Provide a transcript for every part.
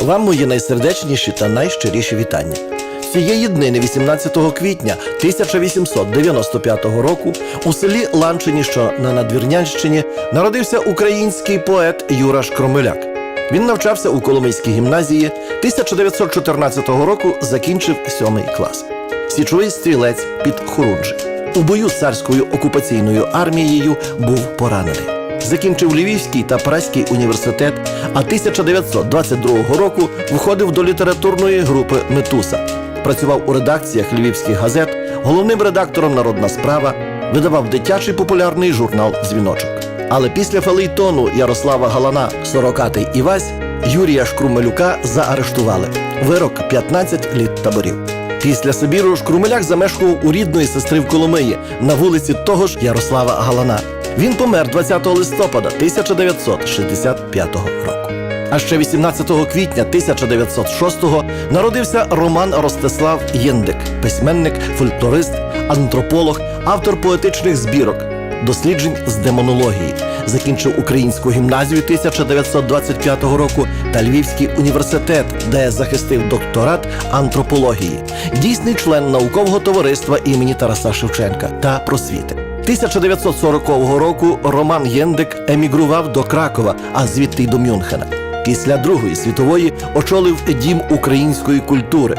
Вам мої найсердечніші та найщиріші вітання. Цієї днини 18 квітня 1895 року у селі Ланчині, що на Надвірнянщині, народився український поет Юра Шкромеляк. Він навчався у Коломийській гімназії. 1914 року закінчив сьомий клас. Січовий стрілець під Хорунжі. У бою з царською окупаційною армією був поранений. Закінчив Львівський та Праський університет, а 1922 року входив до літературної групи Метуса. Працював у редакціях львівських газет, головним редактором Народна справа, видавав дитячий популярний журнал Дзвіночок. Але після фелейтону Ярослава Галана Сорокатий Івась Юрія Шкрумелюка заарештували. Вирок 15 літ таборів. Після Сибіру Шкрумеляк замешкував у рідної сестри в Коломиї на вулиці того ж Ярослава Галана. Він помер 20 листопада 1965 року. А ще 18 квітня 1906-го народився Роман Ростислав Єндик, письменник, фольклорист, антрополог, автор поетичних збірок, досліджень з демонології. Закінчив українську гімназію 1925 року та Львівський університет, де захистив докторат антропології, дійсний член наукового товариства імені Тараса Шевченка та просвіти. 1940 року Роман Єндик емігрував до Кракова, а звідти й до Мюнхена. Після Другої світової очолив дім української культури.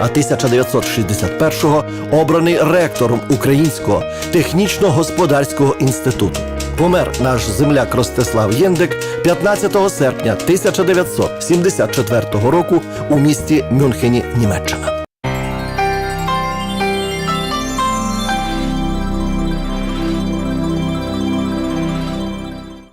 А 1961-го обраний ректором Українського технічно-господарського інституту. Помер наш земляк Ростислав Єндик 15 серпня 1974 року у місті Мюнхені, Німеччина.